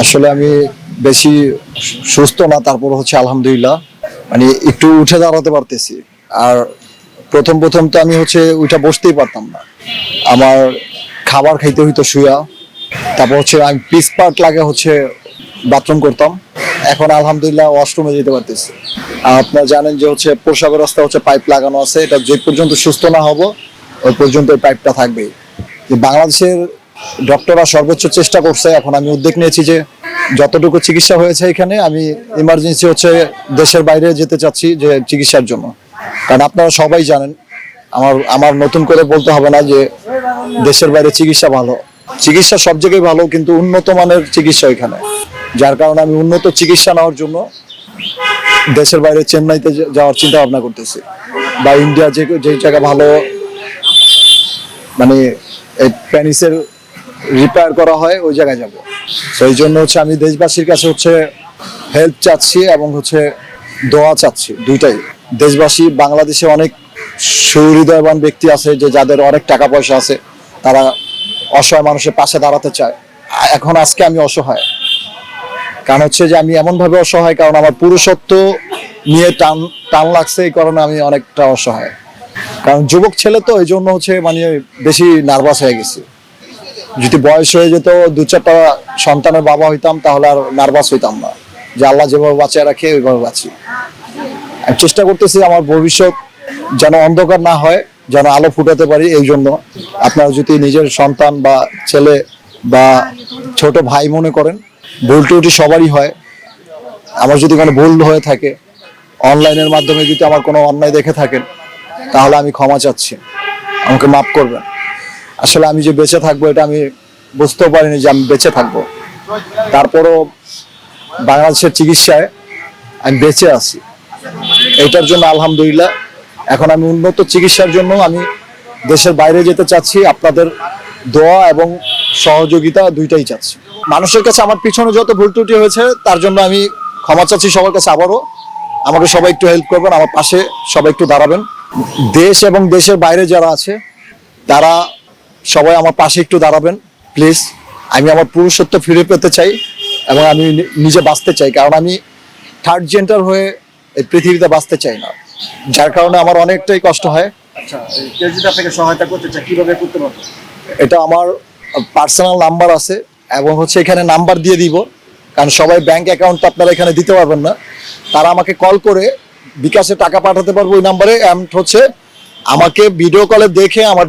আসলে আমি বেশি সুস্থ না, তারপর হচ্ছে আলহামদুলিল্লাহ। মানে একটু উঠে দাঁড়াতে পারতেছি। আর প্রথম প্রথম তো আমি হচ্ছে ওইটা বসতেই পারতাম না। আমার খাবার খাইতে হইতো শুয়া। তারপর হচ্ছে আমি পিস পার্ট লাগে হচ্ছে বাথরুম করতাম। এখন আলহামদুলিল্লাহ ওয়াশরুমে যেতে পারতেছি। আর আপনারা জানেন যে হচ্ছে প্রসাবের রাস্তা হচ্ছে পাইপ লাগানো আছে। এটা যে পর্যন্ত সুস্থ না হব, ওই পর্যন্ত পাইপটা থাকবেই। যে বাংলাদেশের ডক্টররা সর্বোচ্চ চেষ্টা করছে। এখন আমি উদ্যোগ নিয়েছি যে যতটুকু চিকিৎসা হয়েছে এখানে, আমি ইমার্জেন্সি হচ্ছে দেশের বাইরে যেতে চাচ্ছি যে চিকিৎসার জন্য। কারণ আপনারা সবাই জানেন, আমার আমার নতুন করে বলতে হবে না যে দেশের বাইরে চিকিৎসা ভালো। চিকিৎসা সব জায়গায় ভালো, কিন্তু উন্নত মানের চিকিৎসা এখানে। যার কারণে আমি উন্নত চিকিৎসা নেওয়ার জন্য দেশের বাইরে চেন্নাইতে যাওয়ার চিন্তা ভাবনা করতেছি। বা ইন্ডিয়া যে যে জায়গা ভালো মানে প্যানিসের রিপেয়ার করা হয়, ওই জায়গায় যাব। সেই জন্য হচ্ছে আমি দেশবাসীর কাছে হচ্ছে হেল্প চাচ্ছি এবং হচ্ছে দোয়া চাচ্ছি দুইটাই। দেশবাসী, বাংলাদেশে অনেক সুহৃদয়বান ব্যক্তি আছে যে যাদের অনেক টাকা পয়সা আছে, তারা অসহায় মানুষের পাশে দাঁড়াতে চায়। এখন আজকে আমি অসহায়। কারণ হচ্ছে যে আমি এমন ভাবে অসহায়, কারণ আমার পুরুষত্ব নিয়ে টান টান লাগছে, এই কারণে আমি অনেকটা অসহায়। কারণ যুবক ছেলে তো, এই জন্য হচ্ছে মানে বেশি নার্ভাস হয়ে গেছি। যদি বয়স হয়ে যেত, দু চারটা সন্তানের বাবা হইতাম, তাহলে আর নার্ভাস হইতাম না। যে আল্লাহ যেভাবে বাঁচিয়ে রাখে, ওইভাবে বাঁচি। আমি চেষ্টা করতেছি আমার ভবিষ্যৎ যেন অন্ধকার না হয়, যেন আলো ফুটাতে পারি এই জন্য। আপনারা যদি নিজের সন্তান বা ছেলে বা ছোট ভাই মনে করেন, ভুল টুটি সবারই হয়। আমার যদি কোনো ভুল হয়ে থাকে, অনলাইনের মাধ্যমে যদি আমার কোনো অন্যায় দেখে থাকেন, তাহলে আমি ক্ষমা চাচ্ছি। আমাকে মাফ করবেন। আসলে আমি যে বেঁচে থাকব, এটা আমি বুঝতেও পারিনি যে আমি বেঁচে থাকব। তারপরও বাংলাদেশের চিকিৎসায় আমি বেঁচে আছি। এটার জন্য আলহামদুলিল্লাহ, এখন আমি উন্নত চিকিৎসার জন্য আমি দেশের বাইরে যেতে চাচ্ছি, আপনাদের দোয়া এবং সহযোগিতা দুইটাই চাচ্ছি। মানুষের কাছে আমার পিছনে যত ভুল ত্রুটি হয়েছে, তার জন্য আমি ক্ষমা চাচ্ছি সবার কাছে আবারও। আমাকে সবাই একটু হেল্প করবেন, আমার পাশে সবাই একটু দাঁড়াবেন। দেশ এবং দেশের বাইরে যারা আছে, তারা সবাই আমার পাশে একটু দাঁড়াবেন প্লিজ আমি আমার পুরুষত্ব ফিরে পেতে চাই এবং আমি নিজে বাঁচতে চাই কারণ আমি থার্ড জেন্টার হয়ে এই পৃথিবীতে বাঁচতে চাই না। যার কারণে আমার অনেকটাই কষ্ট হয়। আচ্ছা কেউ যদি আপনাকে সহায়তা করতে চায় কীভাবে করতে পারবে? এটা আমার পার্সোনাল নাম্বার আছে এবং হচ্ছে এখানে নাম্বার দিয়ে দিব কারণ সবাই ব্যাংক অ্যাকাউন্ট আপনারা এখানে দিতে পারবেন না। তারা আমাকে কল করে বিকাশে টাকা পাঠাতে পারব ওই নাম্বারে অ্যান্ড হচ্ছে আমাকে ভিডিও কলে দেখে আমার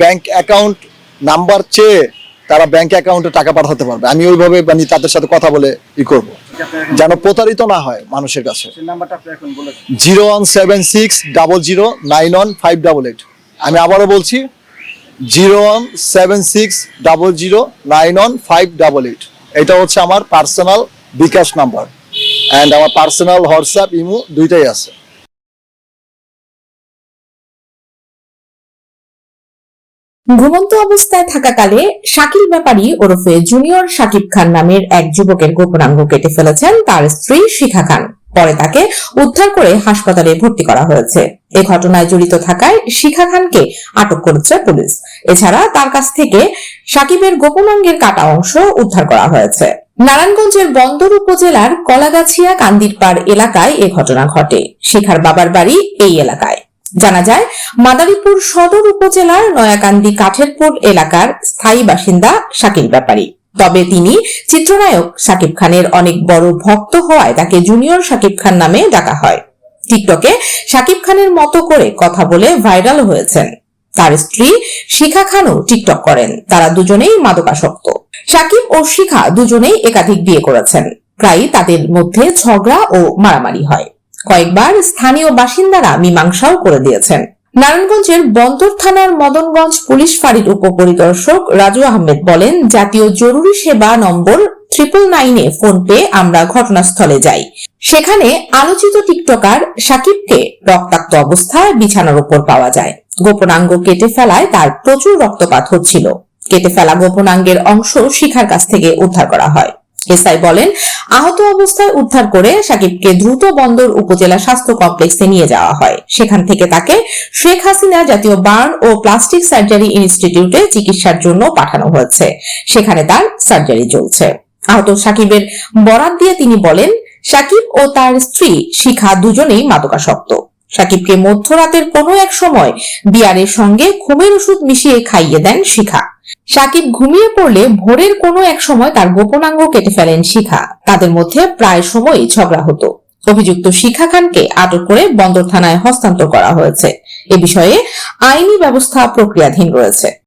ব্যাংক অ্যাকাউন্ট নাম্বার চেয়ে তারা ব্যাংক অ্যাকাউন্টে টাকা পাঠাতে পারবে। আমি ওইভাবে মানে তাদের সাথে কথা বলে ই করব। যেন প্রতারিত না হয় মানুষের কাছে। Zero one seven six double zero nine one five double eight. আমি আবারও বলছি zero one seven six double zero nine one five double eight. এটা হচ্ছে আমার পার্সোনাল বিকাশ নাম্বার অ্যান্ড আমার পার্সোনাল হোয়াটসঅ্যাপ ইমো দুইটাই আছে। ঘুমন্ত অবস্থায় থাকাকালে শাকিল ব্যাপারী ওরফে জুনিয়র শাকিব খান নামের এক যুবকের গোপনাঙ্গ কেটে ফেলেছেন তার স্ত্রী শিখা খান। পরে তাকে উদ্ধার করে হাসপাতালে ভর্তি করা হয়েছে। এ ঘটনায় জড়িত থাকায় শিখা খানকে আটক করেছে পুলিশ। এছাড়া তার কাছ থেকে সাকিবের গোপনাঙ্গের কাটা অংশ উদ্ধার করা হয়েছে। নারায়ণগঞ্জের বন্দর উপজেলার কলাগাছিয়া কান্দিরপাড় এলাকায় এ ঘটনা ঘটে। শিখার বাবার বাড়ি এই এলাকায়। জানা যায়, মাদারীপুর সদর উপজেলার নয়াকান্দি কাঠেরপুর এলাকার স্থায়ী বাসিন্দা শাকিল ব্যাপারী। তবে তিনি চিত্রনায়ক শাকিব খানের অনেক বড় ভক্ত হওয়ায় তাকে জুনিয়র শাকিব খান নামে ডাকা হয়। টিকটকে শাকিব খানের মতো করে কথা বলে ভাইরাল হয়েছেন। তার স্ত্রী শিখা খানও টিকটক করেন। তারা দুজনেই মাদকাসক্ত। শাকিব ও শিখা দুজনেই একাধিক বিয়ে করেছেন। প্রায়ই তাদের মধ্যে ঝগড়া ও মারামারি হয়। কয়েকবার স্থানীয় বাসিন্দারা মীমাংসাও করে দিয়েছেন। নারায়ণগঞ্জের বন্দর থানার মদনগঞ্জ পুলিশ ফাঁড়ির উপপরিদর্শক রাজু আহমেদ বলেন, জাতীয় জরুরি সেবা নম্বর ট্রিপল নাইনে ফোন পেয়ে আমরা ঘটনাস্থলে যাই। সেখানে আলোচিত টিকটকার সাকিবকে রক্তাক্ত অবস্থায় বিছানার উপর পাওয়া যায়। গোপনাঙ্গ কেটে ফেলায় তার প্রচুর রক্তপাত হচ্ছিল। কেটে ফেলা গোপনাঙ্গের অংশ শিখার কাছ থেকে উদ্ধার করা হয়। এসআই বলেন। আহত অবস্থায় উদ্ধার করে সাকিবকে দ্রুত বন্দর উপজেলা স্বাস্থ্য কমপ্লেক্সে নিয়ে যাওয়া হয়। সেখান থেকে তাকে শেখ হাসিনা জাতীয় বার্ন ও প্লাস্টিক সার্জারি ইনস্টিটিউটে চিকিৎসার জন্য পাঠানো হয়েছে। সেখানে তার সার্জারি চলছে। আহত সাকিবের বরাত দিয়ে তিনি বলেন, সাকিব ও তার স্ত্রী শিখা দুজনেই মাদকাসক্ত। সাকিবকে মধ্যরাতের কোনো এক সময় বিয়ারের সঙ্গে ঘুমের ওষুধ মিশিয়ে খাইয়ে দেন শিখা। সাকিব ঘুমিয়ে পড়লে ভোরের কোনো এক সময় তার গোপনাঙ্গ কেটে ফেলেন শিখা। তাদের মধ্যে প্রায় সময়ই ঝগড়া হতো। অভিযুক্ত শিখা খানকে আটক করে বন্দর থানায় হস্তান্তর করা হয়েছে। এ বিষয়ে আইনি ব্যবস্থা প্রক্রিয়াধীন রয়েছে।